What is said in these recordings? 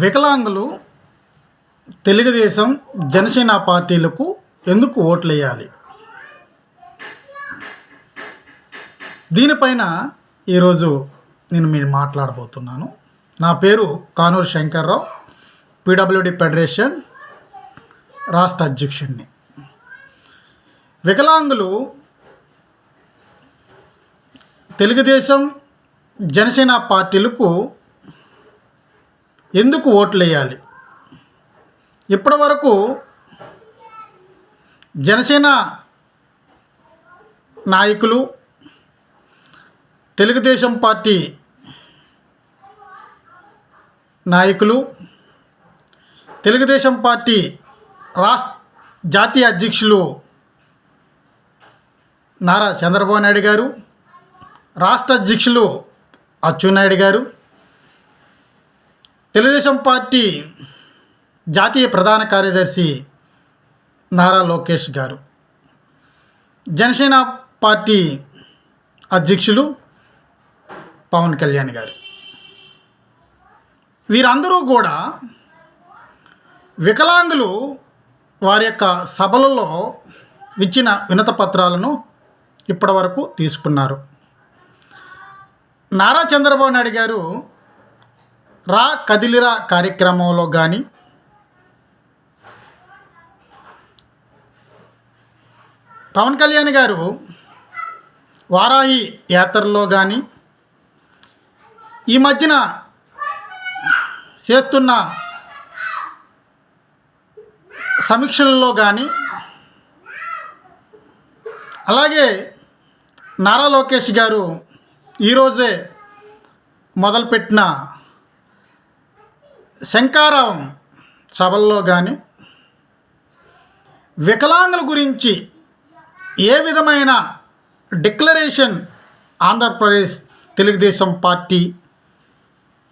వికలాంగులు తెలుగుదేశం జనసేన పార్టీలకు ఎందుకు ఓట్లు వేయాలి దీనిపైన ఈరోజు నేను మీరు మాట్లాడబోతున్నాను. నా పేరు కానూరు శంకర్రావు పీడబ్ల్యూడి ఫెడరేషన్ రాష్ట్ర అధ్యక్షుడిని. వికలాంగులు తెలుగుదేశం జనసేన పార్టీలకు ఎందుకు ఓట్లు వేయాలి ఇప్పటి వరకు జనసేన నాయకులు తెలుగుదేశం పార్టీ నాయకులు తెలుగుదేశం పార్టీ రాష్ట్ర జాతీయ అధ్యక్షులు నారా చంద్రబాబు నాయుడు గారు రాష్ట్ర అధ్యక్షులు అచ్చెన్నాయుడు గారు తెలుగుదేశం పార్టీ జాతీయ ప్రధాన కార్యదర్శి నారా లోకేష్ గారు. జనసేన పార్టీ అధ్యక్షులు పవన్ కళ్యాణ్ గారు. వీరందరూ కూడా వికలాంగులు వారి యొక్క సభలలో ఇచ్చిన వినత పత్రాలను ఇప్పటివరకు తీసుకున్నారు. నారా చంద్రబాబు నాయుడు గారు రా కదిలిరా కార్యక్రమంలో కానీ పవన్ కళ్యాణ్ గారు వారాహి యాత్రలో కానీ ఈ మధ్యన చేస్తున్న సమీక్షల్లో కానీ అలాగే నారా లోకేష్ గారు ఈరోజే మొదలుపెట్టిన శంకారావం సభల్లో కానీ వికలాంగుల గురించి ఏ విధమైన declaration Andhra Pradesh Telugu Desam party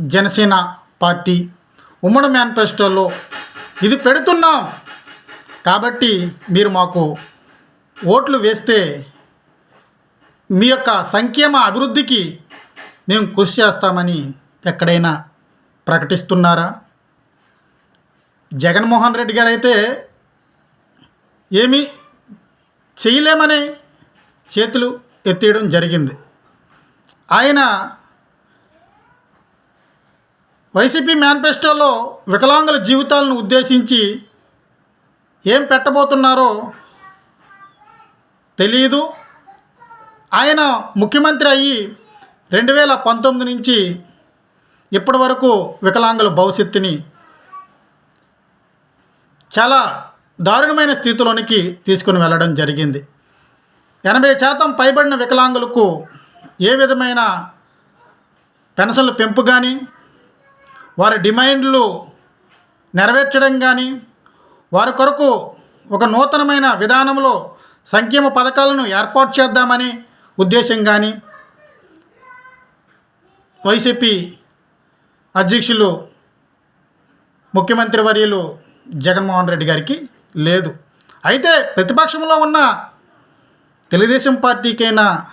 Janasena party ఉమ్మడి మేనిఫెస్టోలో ఇది పెడుతున్నాం. కాబట్టి మీరు మాకు ఓట్లు వేస్తే మీ యొక్క సంక్షేమ అభివృద్ధికి మేము కృషి చేస్తామని ఎక్కడైనా ప్రకటిస్తున్నారా? జగన్మోహన్ రెడ్డి గారు అయితే ఏమీ చేయలేమని చేతులు ఎత్తేయడం జరిగింది. ఆయన వైసీపీ మేనిఫెస్టోలో వికలాంగుల జీవితాలను ఉద్దేశించి ఏం పెట్టబోతున్నారో తెలియదు ఆయన ముఖ్యమంత్రి అయ్యి రెండు వేల పంతొమ్మిది నుంచి ఇప్పటి వరకు వికలాంగుల భవిష్యత్తుని చాలా దారుణమైన స్థితిలోనికి తీసుకుని వెళ్ళడం జరిగింది. ఎనభై శాతం పైబడిన వికలాంగులకు ఏ విధమైన పెన్షన్ల పెంపు కానీ వారి డిమాండ్లు నెరవేర్చడం కానీ వారి కొరకు ఒక నూతనమైన విధానంలో సంక్షేమ పథకాలను ఏర్పాటు చేద్దామని ఉద్దేశం కానీ వైసీపీ అధ్యక్షులు ముఖ్యమంత్రి వర్యులు జగన్మోహన్ రెడ్డి గారికి లేదు. అయితే ప్రతిపక్షంలో ఉన్న తెలుగుదేశం పార్టీకైనా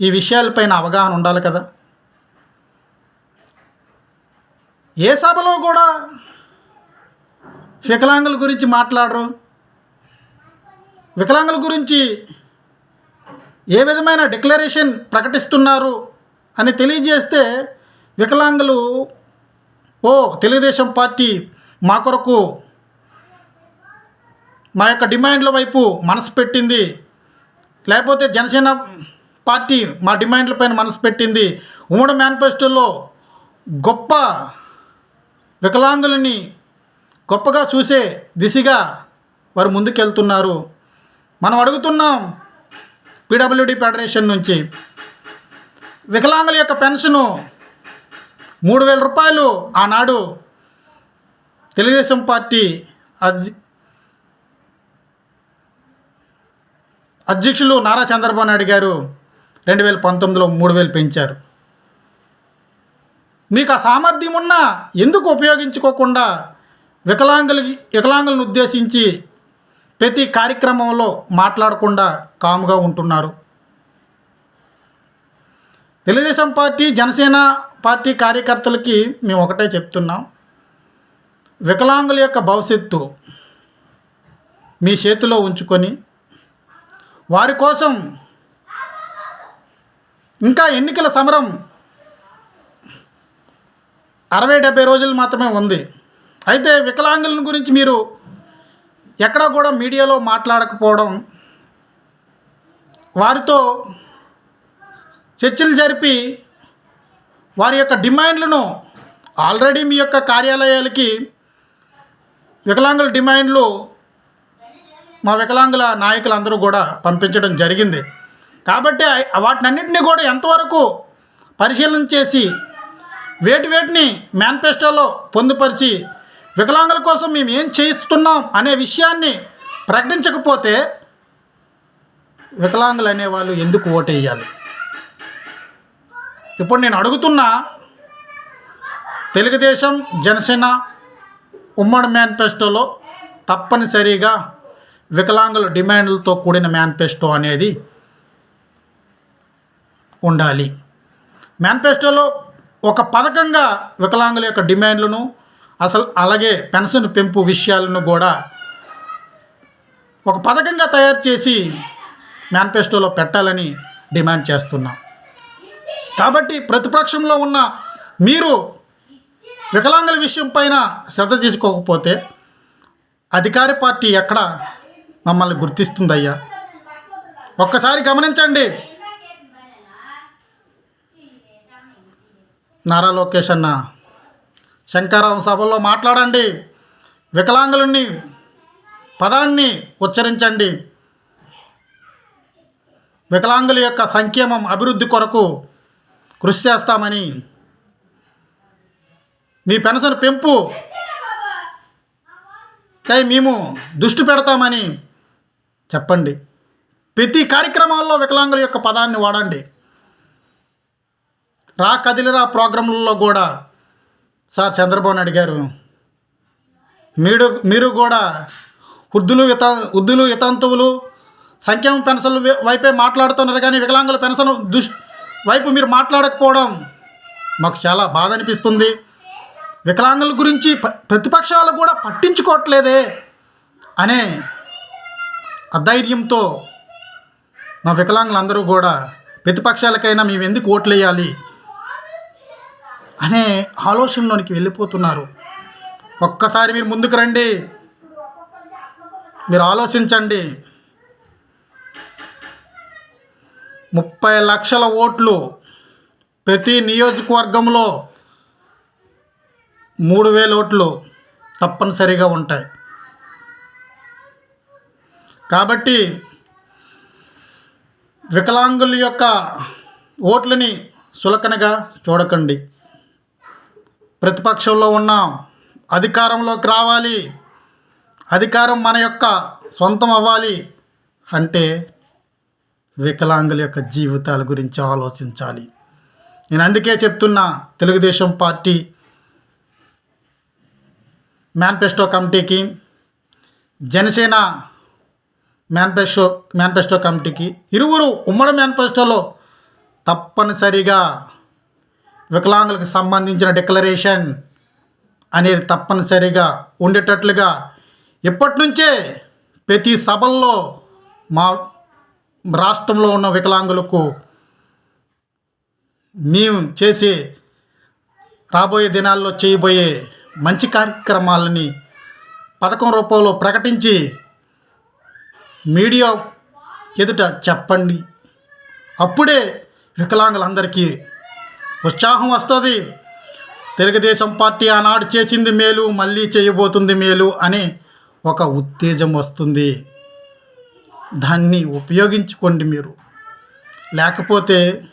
ఈ విషయాలపైన అవగాహన ఉండాలి కదా. ఏ సభలో కూడా వికలాంగుల గురించి మాట్లాడరు. వికలాంగుల గురించి ఏ విధమైన డిక్లరేషన్ ప్రకటిస్తున్నారు అని తెలియజేస్తే వికలాంగులు ఓ తెలుగుదేశం పార్టీ మా కొరకు మా యొక్క డిమాండ్ల వైపు మనసు పెట్టింది. లేకపోతే జనసేన పార్టీ మా డిమాండ్లపైన మనసు పెట్టింది. ఉమ్మడి మేనిఫెస్టోలో గొప్ప వికలాంగులని గొప్పగా చూసే దిశగా వారు ముందుకెళ్తున్నారు. మనం అడుగుతున్నాం పీడబ్ల్యూడి ఫెడరేషన్ నుంచి. వికలాంగుల యొక్క పెన్షను మూడు వేల రూపాయలు ఆనాడు తెలుగుదేశం పార్టీ అధ్య అధ్యక్షులు నారా చంద్రబాబు నాయుడు గారు రెండు వేల పంతొమ్మిదిలో మూడు వేలు పెంచారు. మీకు ఆ సామర్థ్యం ఉన్నా ఎందుకు ఉపయోగించుకోకుండా వికలాంగులు వికలాంగులను ఉద్దేశించి ప్రతి కార్యక్రమంలో మాట్లాడకుండా కాముగా ఉంటున్నారు? తెలుగుదేశం పార్టీ జనసేన పార్టీ కార్యకర్తలకి మేము ఒకటే చెప్తున్నాం. వికలాంగుల యొక్క భవిష్యత్తు మీ చేతిలో ఉంచుకొని వారి కోసం ఇంకా ఎన్నికల సమరం అరవై డెబ్బై రోజులు మాత్రమే ఉంది. అయితే వికలాంగుల గురించి మీరు ఎక్కడా కూడా మీడియాలో మాట్లాడకపోవడం వారితో చర్చలు జరిపి వారి యొక్క డిమాండ్లను ఆల్రెడీ మీ యొక్క కార్యాలయాలకి వికలాంగుల డిమాండ్లు మా వికలాంగుల నాయకులందరూ కూడా పంపించడం జరిగింది. కాబట్టి వాటినన్నింటినీ కూడా ఎంతవరకు పరిశీలన చేసి వేటి వేటిని మేనిఫెస్టోలో పొందుపరిచి వికలాంగుల కోసం మేము ఏం చేస్తున్నాం అనే విషయాన్ని ప్రకటించకపోతే వికలాంగులు అనేవాళ్ళు ఎందుకు ఓటేయాలి? ఇప్పుడు నేను అడుగుతున్న తెలుగుదేశం జనసేన ఉమ్మడి మేనిఫెస్టోలో తప్పనిసరిగా వికలాంగుల డిమాండ్లతో కూడిన మేనిఫెస్టో అనేది ఉండాలి. మేనిఫెస్టోలో ఒక పథకంగా వికలాంగుల యొక్క డిమాండ్లను అసలు అలాగే పెన్షన్ పెంపు విషయాలను కూడా ఒక పథకంగా తయారు చేసి మేనిఫెస్టోలో పెట్టాలని డిమాండ్ చేస్తున్నాం. కాబట్టి ప్రతిపక్షంలో ఉన్న మీరు వికలాంగుల విషయం పైన శ్రద్ధ తీసుకోకపోతే అధికార పార్టీ ఎక్కడ మమ్మల్ని గుర్తిస్తుందయ్యా? ఒక్కసారి గమనించండి. నారా లోకేష్ అన్న శంకరాం సభలో మాట్లాడండి. వికలాంగులని పదాన్ని ఉచ్చరించండి. వికలాంగుల యొక్క సంక్షేమం అభివృద్ధి కొరకు కృషి చేస్తామని. మీ పెన్షన్ పెంపు కై మేము దృష్టి పెడతామని చెప్పండి. ప్రతి కార్యక్రమాల్లో వికలాంగుల యొక్క పదాన్ని వాడండి. రా కదిలిరా ప్రోగ్రాంలలో కూడా సార్ చంద్రబాబు నాయుడు గారు మీరు మీరు కూడా వృద్ధులు ఇత వృద్ధులు ఇతంతువులు సంక్షేమ పెన్షన్లు వైపే మాట్లాడుతున్నారు కానీ వికలాంగుల పెన్షన్ దుష్ వైపు మీరు మాట్లాడకపోవడం మాకు చాలా బాధ అనిపిస్తుంది. వికలాంగుల గురించి ప- ప్రతిపక్షాలు కూడా పట్టించుకోవట్లేదే అనే అధైర్యంతో మా వికలాంగులందరూ కూడా ప్రతిపక్షాలకైనా మేము ఎందుకు ఓట్లు వేయాలి అనే ఆలోచనలోనికి వెళ్ళిపోతున్నారు. ఒక్కసారి మీరు ముందుకు రండి. మీరు ఆలోచించండి. ముప్పై లక్షల ఓట్లు ప్రతి నియోజకవర్గంలో మూడు వేల ఓట్లు తప్పనిసరిగా ఉంటాయి. కాబట్టి వికలాంగుల యొక్క ఓట్లని సులకనగా చూడకండి. ప్రతిపక్షంలో ఉన్నాం అధికారంలోకి రావాలి. అధికారం మన యొక్క సొంతం అవ్వాలి అంటే వికలాంగుల యొక్క జీవితాల గురించి ఆలోచించాలి. నేను అందుకే చెప్తున్నా తెలుగుదేశం పార్టీ మేనిఫెస్టో కమిటీకి జనసేన మేనిఫెస్టో మేనిఫెస్టో కమిటీకి ఇరువురు ఉమ్మడి మేనిఫెస్టోలో తప్పనిసరిగా వికలాంగులకు సంబంధించిన డిక్లరేషన్ అనేది తప్పనిసరిగా ఉండేటట్లుగా ఇప్పటి నుంచే ప్రతి సభల్లో మా రాష్ట్రంలో ఉన్న వికలాంగులకు మేము చేసే రాబోయే దినాల్లో చేయబోయే మంచి కార్యక్రమాలని పథకం రూపంలో ప్రకటించి మీడియా ఎదుట చెప్పండి. అప్పుడే వికలాంగులందరికీ ఉత్సాహం వస్తుంది. తెలుగుదేశం పార్టీ ఆనాడు చేసింది మేలు మళ్ళీ చేయబోతుంది మేలు అనే ఒక ఉత్తేజం వస్తుంది. దాన్ని ఉపయోగించుకోండి మీరు. లేకపోతే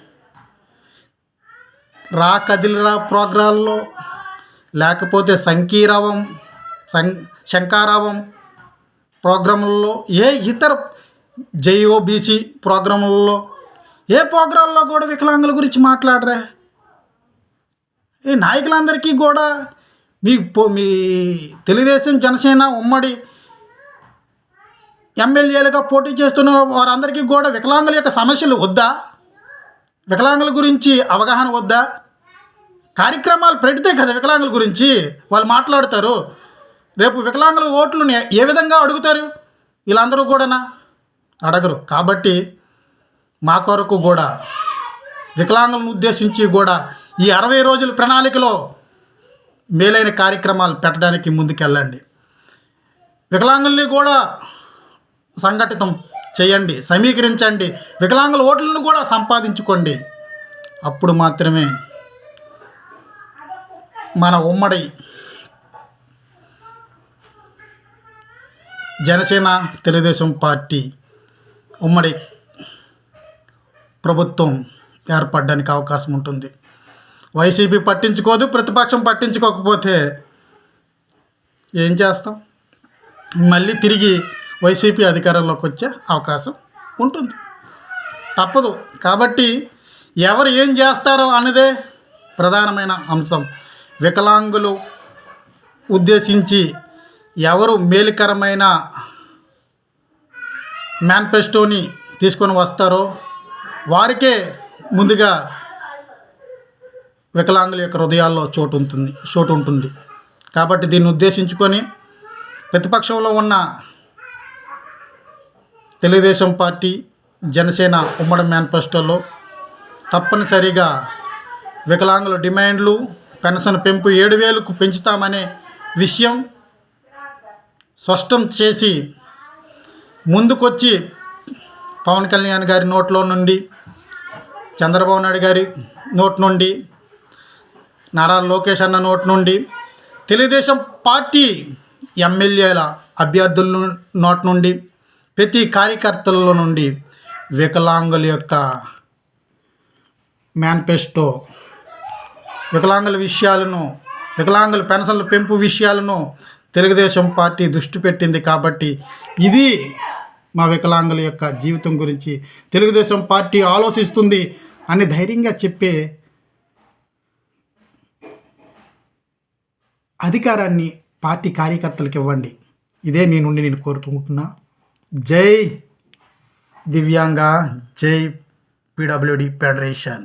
రా కదిలిరా ప్రోగ్రాల్లో లేకపోతే సంకీరావం సం శంకారావం ప్రోగ్రాముల్లో ఏ ఇతర జైఓబీసీ ప్రోగ్రాములలో ఏ ప్రోగ్రాంలో కూడా వికలాంగుల గురించి మాట్లాడరా? ఈ నాయకులందరికీ కూడా మీ పో- మీ తెలుగుదేశం జనసేన ఉమ్మడి ఎమ్మెల్యేలుగా పోటీ చేస్తున్న వారందరికీ కూడా వికలాంగుల యొక్క సమస్యలు వద్దా? వికలాంగుల గురించి అవగాహన వద్దా? కార్యక్రమాలు పెడితే కదా వికలాంగుల గురించి వాళ్ళు మాట్లాడతారు. రేపు వికలాంగుల ఓట్లు ఏ విధంగా అడుగుతారు? వీళ్ళందరూ కూడానా? అడగరు. కాబట్టి మా కొరకు కూడా వికలాంగులను ఉద్దేశించి కూడా ఈ అరవై రోజుల ప్రణాళికలో మేలైన కార్యక్రమాలు పెట్టడానికి ముందుకెళ్ళండి. వికలాంగుల్ని కూడా సంఘటితం చేయండి సమీకరించండి వికలాంగుల ఓట్లను కూడా సంపాదించుకోండి. అప్పుడు మాత్రమే మన ఉమ్మడి జనసేన తెలుగుదేశం పార్టీ ఉమ్మడి ప్రభుత్వం ఏర్పడడానికి అవకాశం ఉంటుంది. వైసీపీ పట్టించుకోదు ప్రతిపక్షం పట్టించుకోకపోతే ఏం చేస్తాం? మళ్ళీ తిరిగి వైసీపీ అధికారంలోకి వచ్చే అవకాశం ఉంటుంది. తప్పదు. కాబట్టి ఎవరు ఏం చేస్తారో అన్నదే ప్రధానమైన అంశం. వికలాంగులు ఉద్దేశించి ఎవరు మేలుకరమైన మేనిఫెస్టోని తీసుకొని వస్తారో వారికే ముందుగా వికలాంగుల యొక్క హృదయాల్లో చోటు ఉంటుంది చోటు ఉంటుంది. కాబట్టి దీన్ని ఉద్దేశించుకొని ప్రతిపక్షంలో ఉన్న తెలుగుదేశం పార్టీ జనసేన ఉమ్మడి మేనిఫెస్టోలో తప్పనిసరిగా వికలాంగుల డిమాండ్లు పెన్షన్ పెంపు ఏడు వేలకు పెంచుతామనే విషయం స్పష్టం చేసి ముందుకొచ్చి పవన్ కళ్యాణ్ గారి నోట్లో నుండి చంద్రబాబు నాయుడు గారి నోటి నుండి నారా లోకేష్ అన్న నోట్ నుండి తెలుగుదేశం పార్టీ ఎమ్మెల్యేల అభ్యర్థుల నోటు నుండి ప్రతి కార్యకర్తల నుండి వికలాంగుల యొక్క మేనిఫెస్టో వికలాంగుల విషయాలను వికలాంగుల పెన్షన్ల పెంపు విషయాలను తెలుగుదేశం పార్టీ దృష్టి పెట్టింది కాబట్టి ఇది మా వికలాంగుల యొక్క జీవితం గురించి తెలుగుదేశం పార్టీ ఆలోచిస్తుంది అని ధైర్యంగా చెప్పే అధికారాన్ని పార్టీ కార్యకర్తలకు ఇవ్వండి. ఇదే మీ నుండి నేను కోరుకుంటున్నా. జై దివ్యాంగ జై పిడబ్ల్యూడి ఫెడరేషన్